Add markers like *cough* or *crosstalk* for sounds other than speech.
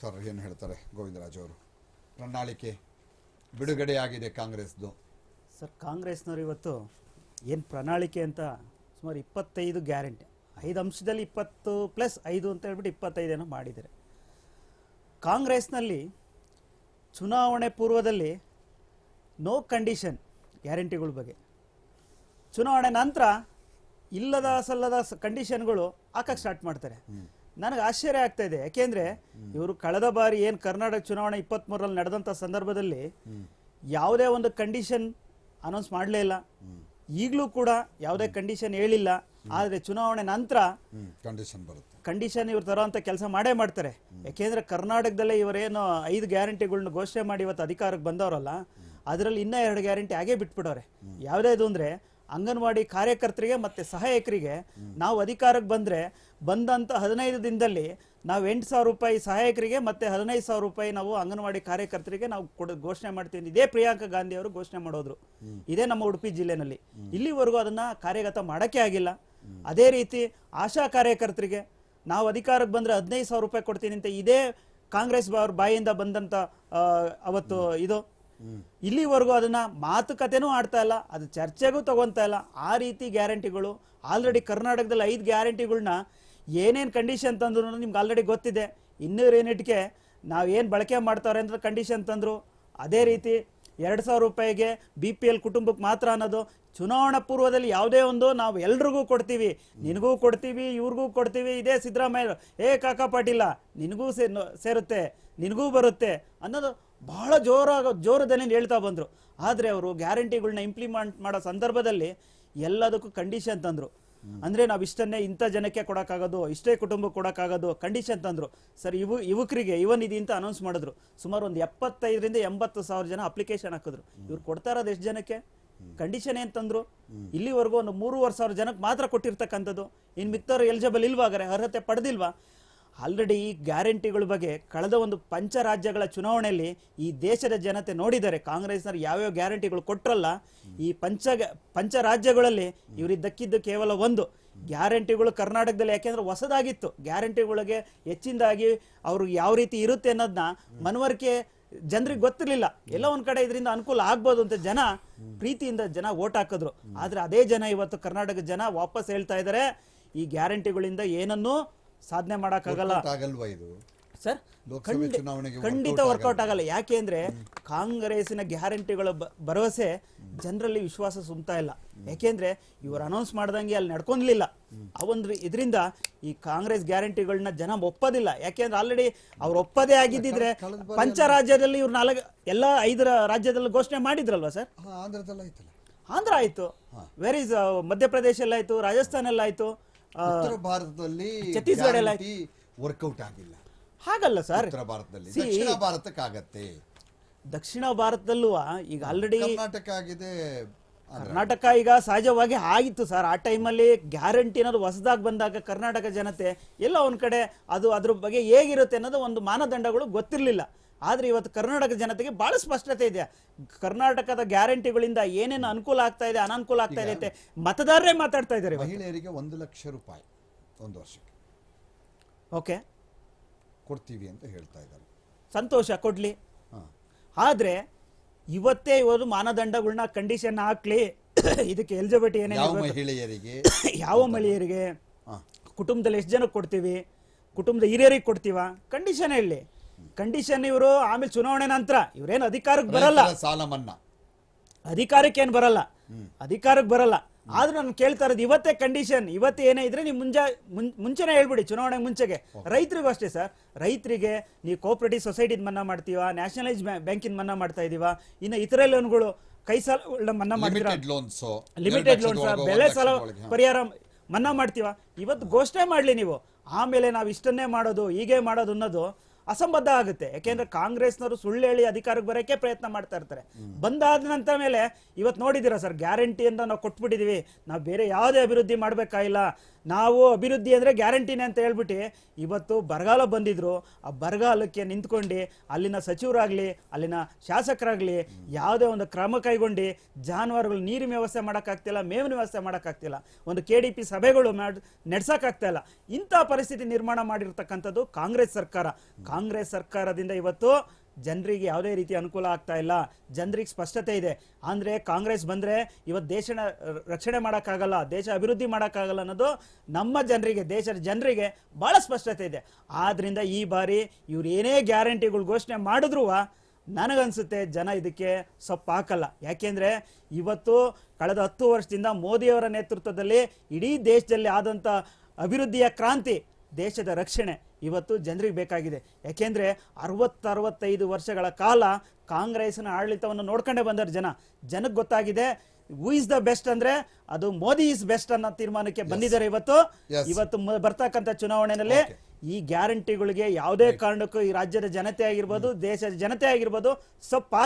Sir ಏನು ಹೇಳ್ತಾರೆ? ಗೋವಿಂದರಾಜ್ ಅವರು. ಪ್ರಣಾಳಿಕೆ ಬಿಡುಗಡೆಯಾಗಿದೆ ಕಾಂಗ್ರೆಸ್ದು. ಸರ್ ಕಾಂಗ್ರೆಸ್ನವರು ಇವತ್ತು ಏನು ಪ್ರಣಾಳಿಕೆ ಅಂತ ಸುಮಾರು ಇಪ್ಪತ್ತೈದು ಗ್ಯಾರಂಟಿ ಐದು ಅಂಶದಲ್ಲಿ ಇಪ್ಪತ್ತು ಪ್ಲಸ್ ಐದು ಅಂತ ಹೇಳ್ಬಿಟ್ಟು ಇಪ್ಪತ್ತೈದೇನೋ ಮಾಡಿದ್ದಾರೆ. ಕಾಂಗ್ರೆಸ್ನಲ್ಲಿ ಚುನಾವಣೆ ಪೂರ್ವದಲ್ಲಿ ನೋ ಕಂಡೀಷನ್ ಗ್ಯಾರಂಟಿಗಳ ಬಗ್ಗೆ. ಚುನಾವಣೆ ನಂತರ ಇಲ್ಲದ ಸಲ್ಲದ ಕಂಡೀಷನ್ಗಳು ಹಾಕಕ್ಕೆ ಸ್ಟಾರ್ಟ್ ಮಾಡ್ತಾರೆ. ನನಗೆ ಆಶ್ಚರ್ಯ ಆಗ್ತಾ ಇದೆ. ಯಾಕೆಂದ್ರೆ ಇವರು ಕಳೆದ ಬಾರಿ ಏನು ಕರ್ನಾಟಕ ಚುನಾವಣೆ ಇಪ್ಪತ್ತ್ಮೂರರಲ್ಲಿ ನಡೆದಂಥ ಸಂದರ್ಭದಲ್ಲಿ ಯಾವುದೇ ಒಂದು ಕಂಡೀಷನ್ ಅನೌನ್ಸ್ ಮಾಡಲೇ ಇಲ್ಲ. ಈಗಲೂ ಕೂಡ ಯಾವುದೇ ಕಂಡೀಷನ್ ಹೇಳಿಲ್ಲ. ಆದರೆ ಚುನಾವಣೆ ನಂತರ ಕಂಡೀಷನ್ ಬರುತ್ತೆ. ಕಂಡೀಷನ್ ಇವ್ರು ತರೋಂಥ ಕೆಲಸ ಮಾಡೇ ಮಾಡ್ತಾರೆ. ಯಾಕೆಂದ್ರೆ ಕರ್ನಾಟಕದಲ್ಲೇ ಇವರೇನು ಐದು ಗ್ಯಾರಂಟಿಗಳನ್ನ ಘೋಷಣೆ ಮಾಡಿ ಇವತ್ತು ಅಧಿಕಾರಕ್ಕೆ ಬಂದವರಲ್ಲ ಅದರಲ್ಲಿ ಇನ್ನೂ ಎರಡು ಗ್ಯಾರಂಟಿ ಹಾಗೇ ಬಿಟ್ಬಿಡೋರೆ. ಯಾವುದೇದು ಅಂದ್ರೆ ಅಂಗನವಾಡಿ ಕಾರ್ಯಕರ್ತರಿಗೆ ಮತ್ತೆ ಸಹಾಯಕರಿಗೆ ನಾವು ಅಧಿಕಾರಕ್ಕೆ ಬಂದ್ರೆ ಬಂದಂತ ಹದಿನೈದು ದಿನದಲ್ಲಿ ನಾವು ಎಂಟು ಸಾವಿರ ರೂಪಾಯಿ ಸಹಾಯಕರಿಗೆ ಮತ್ತೆ ಹದಿನೈದು ಸಾವಿರ ರೂಪಾಯಿ ನಾವು ಅಂಗನವಾಡಿ ಕಾರ್ಯಕರ್ತರಿಗೆ ನಾವು ಕೊಡ ಘೋಷಣೆ ಮಾಡ್ತೀವಿ ಇದೇ ಪ್ರಿಯಾಂಕಾ ಗಾಂಧಿ ಅವರು ಘೋಷಣೆ ಮಾಡೋದ್ರು. ಇದೇ ನಮ್ಮ ಉಡುಪಿ ಜಿಲ್ಲೆನಲ್ಲಿ. ಇಲ್ಲಿವರೆಗೂ ಅದನ್ನ ಕಾರ್ಯಗತ ಮಾಡಕ್ಕೆ ಆಗಿಲ್ಲ. ಅದೇ ರೀತಿ ಆಶಾ ಕಾರ್ಯಕರ್ತರಿಗೆ ನಾವು ಅಧಿಕಾರಕ್ಕೆ ಬಂದ್ರೆ ಹದಿನೈದು ಸಾವಿರ ರೂಪಾಯಿ ಕೊಡ್ತೀನಿ ಅಂತ ಇದೇ ಕಾಂಗ್ರೆಸ್ ಅವ್ರ ಬಾಯಿಂದ ಬಂದಂತ ಆ, ಅವತ್ತು ಇದು ಇಲ್ಲಿವರೆಗೂ ಅದನ್ನ ಮಾತುಕತೆನೂ ಆಡ್ತಾ ಇಲ್ಲ, ಅದು ಚರ್ಚೆಗೂ ತಗೊಂತಾ ಇಲ್ಲ. ಆ ರೀತಿ ಗ್ಯಾರಂಟಿಗಳು, ಆಲ್ರೆಡಿ ಕರ್ನಾಟಕದಲ್ಲಿ ಐದು ಗ್ಯಾರಂಟಿಗಳನ್ನ ಏನೇನು ಕಂಡೀಷನ್ ತಂದ್ರು ನಿಮ್ಗೆ ಆಲ್ರೆಡಿ ಗೊತ್ತಿದೆ. ಇನ್ನೂರು ಯೂನಿಟ್ಗೆ ನಾವು ಏನು ಬಳಕೆ ಮಾಡ್ತಾರೆ ಅಂದ್ರೆ ಕಂಡೀಷನ್ ತಂದರು. ಅದೇ ರೀತಿ ಎರಡು ಸಾವಿರ ರೂಪಾಯಿಗೆ ಬಿ ಪಿ ಎಲ್ ಕುಟುಂಬಕ್ಕೆ ಮಾತ್ರ ಅನ್ನೋದು ಚುನಾವಣಾ ಪೂರ್ವದಲ್ಲಿ ಯಾವುದೇ ಒಂದು ನಾವು ಎಲ್ರಿಗೂ ಕೊಡ್ತೀವಿ. ನಿನಗೂ ಕೊಡ್ತೀವಿ, ಇವ್ರಿಗೂ ಕೊಡ್ತೀವಿ, ಇದೇ ಸಿದ್ದರಾಮಯ್ಯ, ಏ ಕಾಕಾ ಪಾಟೀಲ, ನಿನಗೂ ಸೇ ಸೇರುತ್ತೆ, ನಿನಗೂ ಬರುತ್ತೆ ಅನ್ನೋದು ಬಹಳ ಜೋರಾಗ ಜೋರದಲ್ಲಿ ಹೇಳ್ತಾ ಬಂದರು. ಆದರೆ ಅವರು ಗ್ಯಾರಂಟಿಗಳನ್ನ ಇಂಪ್ಲಿಮೆಂಟ್ ಮಾಡೋ ಸಂದರ್ಭದಲ್ಲಿ ಎಲ್ಲದಕ್ಕೂ ಕಂಡೀಷನ್ ತಂದರು. ಅಂದ್ರೆ ನಾವು ಇಷ್ಟನ್ನೇ ಇಂಥ ಜನಕ್ಕೆ ಕೊಡೋಕ್ಕಾಗೋದು, ಇಷ್ಟೇ ಕುಟುಂಬಕ್ಕೆ ಕೊಡೋಕ್ಕಾಗೋದು ಕಂಡೀಷನ್ ತಂದ್ರು. ಸರ್, ಇವು, ಯುವಕರಿಗೆ ಯುವನಿಧಿ ಅಂತ ಅನೌನ್ಸ್ ಮಾಡಿದ್ರು. ಸುಮಾರು ಒಂದು ಎಪ್ಪತ್ತೈದರಿಂದ ಎಂಬತ್ತು ಸಾವಿರ ಜನ ಅಪ್ಲಿಕೇಶನ್ ಹಾಕಿದ್ರು. ಇವ್ರು ಕೊಡ್ತಾ ಎಷ್ಟು ಜನಕ್ಕೆ? ಕಂಡೀಷನ್ ಏನು ತಂದರು? ಇಲ್ಲಿವರೆಗೂ ಒಂದು ಮೂರುವರೆ ಸಾವಿರ ಜನಕ್ಕೆ ಮಾತ್ರ ಕೊಟ್ಟಿರ್ತಕ್ಕಂಥದ್ದು. ಇನ್ನು ಮಿಕ್ಕವರು ಎಲಿಜಿಬಲ್ ಇಲ್ವಾಗಾರೆ ಅರ್ಹತೆ ಪಡೆದಿಲ್ವಾ? ಆಲ್ರೆಡಿ ಈ ಗ್ಯಾರಂಟಿಗಳ ಬಗ್ಗೆ ಕಳೆದ ಒಂದು ಪಂಚ ರಾಜ್ಯಗಳ ಚುನಾವಣೆಯಲ್ಲಿ ಈ ದೇಶದ ಜನತೆ ನೋಡಿದ್ದಾರೆ ಕಾಂಗ್ರೆಸ್ನವ್ರು ಯಾವ್ಯಾವ ಗ್ಯಾರಂಟಿಗಳು ಕೊಟ್ಟರಲ್ಲ ಈ ಪಂಚ ಪಂಚ ರಾಜ್ಯಗಳಲ್ಲಿ ಇವ್ರಿಗೆ ದಕ್ಕಿದ್ದು ಕೇವಲ ಒಂದು. ಗ್ಯಾರಂಟಿಗಳು ಕರ್ನಾಟಕದಲ್ಲಿ ಯಾಕೆಂದ್ರೆ ಹೊಸದಾಗಿತ್ತು. ಗ್ಯಾರಂಟಿಗಳಿಗೆ ಹೆಚ್ಚಿನದಾಗಿ ಅವ್ರು ಯಾವ ರೀತಿ ಇರುತ್ತೆ ಅನ್ನೋದನ್ನ ಮನವರಿಕೆ ಜನರಿಗೆ ಗೊತ್ತಿರಲಿಲ್ಲ. ಎಲ್ಲ ಒಂದ್ ಕಡೆ ಇದರಿಂದ ಅನುಕೂಲ ಆಗ್ಬೋದು ಅಂತ ಜನ ಪ್ರೀತಿಯಿಂದ ಜನ ಓಟ್ ಹಾಕಿದ್ರು. ಆದ್ರೆ ಅದೇ ಜನ ಇವತ್ತು ಕರ್ನಾಟಕ ಜನ ವಾಪಸ್ ಹೇಳ್ತಾ ಇದ್ದಾರೆ ಈ ಗ್ಯಾರಂಟಿಗಳಿಂದ ಏನನ್ನೂ ಸಾಧನೆ ಮಾಡಕ್ಕಾಗಲ್ಲ. ಆಗಲ್ವಾ ಇದು? ಸರ್ ಖಂಡಿತ ವರ್ಕೌಟ್ ಆಗಲ್ಲ ಯಾಕೆ ಅಂದ್ರೆ ಕಾಂಗ್ರೆಸ್ಸಿನ ಗ್ಯಾರಂಟಿಗಳ ಭರವಸೆ ಜನರಲ್ಲಿ ವಿಶ್ವಾಸ ಸುಮ್ತಾ ಇಲ್ಲ. ಯಾಕೆಂದ್ರೆ ಇವರು ಅನೌನ್ಸ್ ಮಾಡ್ದಂಗೆ ಅಲ್ಲಿ ನಡ್ಕೊಂಡ್ಲಿಲ್ಲ ಆ ಒಂದು ಇದರಿಂದ ಈ ಕಾಂಗ್ರೆಸ್ ಗ್ಯಾರಂಟಿಗಳನ್ನ ಜನ ಒಪ್ಪೋದಿಲ್ಲ. ಯಾಕೆಂದ್ರೆ ಆಲ್ರೆಡಿ ಅವ್ರು ಒಪ್ಪದೇ ಆಗಿದ್ದಿದ್ರೆ ಪಂಚ ರಾಜ್ಯದಲ್ಲಿ ಇವ್ರು ನಾಲ್ಕು ಎಲ್ಲ ಐದರ ರಾಜ್ಯದಲ್ಲಿ ಘೋಷಣೆ ಮಾಡಿದ್ರಲ್ವಾ ಸರ್? ಆಂಧ್ರ ಆಯ್ತು. ವೆರ್ ಇಸ್ ಮಧ್ಯಪ್ರದೇಶ ಆಯ್ತು ರಾಜಸ್ಥಾನ ಎಲ್ಲ ಆಯ್ತು ಉತ್ತರ ಭಾರತದಲ್ಲಿ ಛತ್ತೀಸ್ಗಢ ಎಲ್ಲ ವರ್ಕೌಟ್ ಆಗಿಲ್ಲ. ಹಾಗಲ್ಲ ಸರ್. ಉತ್ತರ ಭಾರತದಲ್ಲಿ. See, ದಕ್ಷಿಣ ಭಾರತಕ್ಕಾಗತ್ತೆ. ದಕ್ಷಿಣ ಭಾರತದಲ್ಲೂ ಈಗ ಆಲ್ರೆಡಿ ಕರ್ನಾಟಕ ಆಗಿದೆ ಆಂಧ್ರ. ಕರ್ನಾಟಕ ಈಗ ಸಹಜವಾಗಿ ಆಗಿತ್ತು ಸರ್. ಆ ಟೈಮಲ್ಲಿ ಗ್ಯಾರಂಟಿ ಅನ್ನೋದು ಹೊಸದಾಗಿ ಬಂದಾಗ ಕರ್ನಾಟಕ ಜನತೆ ಎಲ್ಲ ಒಂದ್ ಕಡೆ ಅದು ಅದ್ರ ಬಗ್ಗೆ ಹೇಗಿರುತ್ತೆ ಅನ್ನೋದು ಒಂದು ಮಾನದಂಡಗಳು ಗೊತ್ತಿರಲಿಲ್ಲ. ಆದ್ರೆ ಇವತ್ತು ಕರ್ನಾಟಕ ಜನತೆಗೆ ಬಹಳ ಸ್ಪಷ್ಟತೆ ಇದೆ. ಕರ್ನಾಟಕದ ಗ್ಯಾರಂಟಿಗಳಿಂದ ಏನೇನು ಅನುಕೂಲ ಆಗ್ತಾ ಇದೆ ಅನಾನುಕೂಲ ಆಗ್ತಾ ಇದೆ ಅಂತ ಮತದಾರರೇ ಮಾತಾಡ್ತಾ ಇದ್ದಾರೆ. ಮಹಿಳೆಯರಿಗೆ ಒಂದು ಲಕ್ಷ ರೂಪಾಯಿ ಒಂದು ವರ್ಷಕ್ಕೆ. ಓಕೆ. ಕೊಡ್ತೀವಿ ಅಂತ ಹೇಳ್ತಾ ಇದ್ದಾರೆ. ಸಂತೋಷ ಕೊಡ್ಲಿ. ಆದ್ರೆ ಇವತ್ತೇ ಇವರು ಮಾನದಂಡಗಳನ್ನ ಕಂಡೀಷನ್ ಹಾಕ್ಲಿ. ಇದಕ್ಕೆ ಎಲಿಜಿಬಿಲಿಟಿ ಏನೇ ಏನೇನು ಮಹಿಳೆಯರಿಗೆ *coughs* ಯಾವ ಮಹಿಳೆಯರಿಗೆ. ಕುಟುಂಬದಲ್ಲಿ ಎಷ್ಟು ಜನಕ್ಕೆ ಕೊಡ್ತೀವಿ? ಕುಟುಂಬದ ಹಿರಿಯರಿಗೆ ಕೊಡ್ತೀವ? ಕಂಡೀಷನ್ ಹೇಳಿ ಕಂಡೀಷನ್ ಇವರು ಆಮೇಲೆ ಚುನಾವಣೆ ನಂತರ ಇವ್ರೇನು ಅಧಿಕಾರಕ್ಕೆ ಬರಲ್ಲ. ಸಾಲ ಮನ್ನಾ ಅಧಿಕಾರಕ್ಕೆ ಏನು ಬರಲ್ಲ. ಅಧಿಕಾರಕ್ಕೆ ಬರಲ್ಲ. ಆದ್ರೂ ನಾನು ಕೇಳ್ತಾ ಇರೋದು ಇವತ್ತೇ ಕಂಡೀಷನ್ ಇವತ್ತೇ ಏನೇ ಇದ್ರೆ ನೀವು ಮುಂಜಾ ಮುಂಚೆನೇ ಹೇಳ್ಬಿಡಿ ಚುನಾವಣೆ ಮುಂಚೆಗೆ. ರೈತರಿಗೂ ಅಷ್ಟೇ ಸರ್. ರೈತರಿಗೆ ನೀವು ಕೋಆಪರೇಟಿವ್ ಸೊಸೈಟಿದ್ ಮನ್ನಾ ಮಾಡ್ತೀವ ನ್ಯಾಷನಲೈಸ್ ಬ್ಯಾಂಕಿನ ಮನ್ನಾ ಮಾಡ್ತಾ ಇದೀವ ಇನ್ನು ಇತರ ಲೋನ್ಗಳು ಕೈ ಸಾಲ ಮನ್ನಾ ಮಾಡ್ತೀರಾ? ಲಿಮಿಟೆಡ್ ಲೋನ್ಸ್ ಬೆಲೆ ಲೋನ್ಸ್ ಬೆಳೆ ಸಾಲ ಪರಿಹಾರ ಮನ್ನಾ ಮಾಡ್ತೀವ? ಇವತ್ತು ಘೋಷಣೆ ಮಾಡ್ಲಿ ನೀವು. ಆಮೇಲೆ ನಾವು ಇಷ್ಟನ್ನೇ ಮಾಡೋದು ಹೀಗೆ ಮಾಡೋದು ಅನ್ನೋದು ಅಸಂಬದ್ಧ ಆಗುತ್ತೆ. ಯಾಕೆಂದ್ರೆ ಕಾಂಗ್ರೆಸ್ನವರು ಸುಳ್ಳು ಹೇಳಿ ಅಧಿಕಾರಕ್ಕೆ ಬರೋಕೆ ಪ್ರಯತ್ನ ಮಾಡ್ತಾ ಇರ್ತಾರೆ. ಬಂದಾದ ನಂತರ ಮೇಲೆ ಇವತ್ತು ನೋಡಿದ್ದೀರಾ ಸರ್ ಗ್ಯಾರಂಟಿ ಅಂತ ನಾವು ಕೊಟ್ಬಿಟ್ಟಿದೀವಿ. ನಾವು ಬೇರೆ ಯಾವುದೇ ಅಭಿವೃದ್ಧಿ ಮಾಡ್ಬೇಕಾಗಿಲ್ಲ. ನಾವು ಅಭಿವೃದ್ಧಿ ಅಂದ್ರೆ ಗ್ಯಾರಂಟಿನೇ ಅಂತ ಹೇಳ್ಬಿಟ್ಟು ಇವತ್ತು ಬರಗಾಲ ಬಂದಿದ್ರು. ಆ ಬರಗಾಲಕ್ಕೆ ನಿಂತ್ಕೊಂಡು ಅಲ್ಲಿನ ಸಚಿವರಾಗ್ಲಿ ಅಲ್ಲಿನ ಶಾಸಕರಾಗ್ಲಿ ಯಾವುದೇ ಒಂದು ಕ್ರಮ ಕೈಗೊಂಡು ಜಾನುವಾರುಗಳು ನೀರಿನ ವ್ಯವಸ್ಥೆ ಮಾಡೋಕ್ಕಾಗ್ತಿಲ್ಲ ಮೇವಿನ ವ್ಯವಸ್ಥೆ ಮಾಡೋಕ್ಕಾಗ್ತಿಲ್ಲ ಒಂದು ಕೆ ಡಿ ಪಿ ಸಭೆಗಳು ಮಾಡ್- ನಡೆಸೋಕ್ಕಾಗ್ತಾ ಇಲ್ಲ. ಇಂಥ ಪರಿಸ್ಥಿತಿ ನಿರ್ಮಾಣ ಮಾಡಿರ್ತಕ್ಕಂಥದ್ದು ಕಾಂಗ್ರೆಸ್ ಸರ್ಕಾರ. ಕಾಂಗ್ರೆಸ್ ಸರ್ಕಾರದಿಂದ ಇವತ್ತು ಜನರಿಗೆ ಯಾವುದೇ ರೀತಿ ಅನುಕೂಲ ಆಗ್ತಾ ಇಲ್ಲ. ಜನರಿಗೆ ಸ್ಪಷ್ಟತೆ ಇದೆ. ಅಂದರೆ ಕಾಂಗ್ರೆಸ್ ಬಂದರೆ ಇವತ್ತು ದೇಶನ ರಕ್ಷಣೆ ಮಾಡೋಕ್ಕಾಗಲ್ಲ, ದೇಶ ಅಭಿವೃದ್ಧಿ ಮಾಡೋಕ್ಕಾಗಲ್ಲ ಅನ್ನೋದು ನಮ್ಮ ಜನರಿಗೆ, ದೇಶದ ಜನರಿಗೆ ಭಾಳ ಸ್ಪಷ್ಟತೆ ಇದೆ. ಆದ್ದರಿಂದ ಈ ಬಾರಿ ಇವ್ರು ಏನೇ ಗ್ಯಾರಂಟಿಗಳು ಘೋಷಣೆ ಮಾಡಿದ್ರು ನನಗನ್ಸುತ್ತೆ ಜನ ಇದಕ್ಕೆ ಸೊಪ್ಪು ಹಾಕಲ್ಲ ಯಾಕೆಂದರೆ ಇವತ್ತು ಕಳೆದ ಹತ್ತು ವರ್ಷದಿಂದ ಮೋದಿಯವರ ನೇತೃತ್ವದಲ್ಲಿ ಇಡೀ ದೇಶದಲ್ಲಿ ಆದಂಥ ಅಭಿವೃದ್ಧಿಯ ಕ್ರಾಂತಿ ದೇಶದ ರಕ್ಷಣೆ ಇವತ್ತು ಜನರಿಗೆ ಬೇಕಾಗಿದೆ. ಯಾಕೆಂದರೆ ಅರವತ್ತರವತ್ತೈದು ವರ್ಷಗಳ ಕಾಲ ಕಾಂಗ್ರೆಸ್ನ ಆಡಳಿತವನ್ನು ನೋಡ್ಕೊಂಡೇ ಬಂದರು ಜನ. ಜನಕ್ಕೆ ಗೊತ್ತಾಗಿದೆ ಹೂ ಇಸ್ ದ ಬೆಸ್ಟ್ ಅಂದ್ರೆ ಅದು ಮೋದಿ ಇಸ್ ಬೆಸ್ಟ್ ಅನ್ನೋ ತೀರ್ಮಾನಕ್ಕೆ ಬಂದಿದ್ದಾರೆ ಇವತ್ತು. ಇವತ್ತು ಬರ್ತಕ್ಕಂಥ ಚುನಾವಣೆಯಲ್ಲಿ ಈ ಗ್ಯಾರಂಟಿಗಳಿಗೆ ಯಾವುದೇ ಕಾರಣಕ್ಕೂ ಈ ರಾಜ್ಯದ ಜನತೆ ಆಗಿರ್ಬೋದು ದೇಶದ ಜನತೆ ಆಗಿರ್ಬೋದು ಸೊಪ್ಪು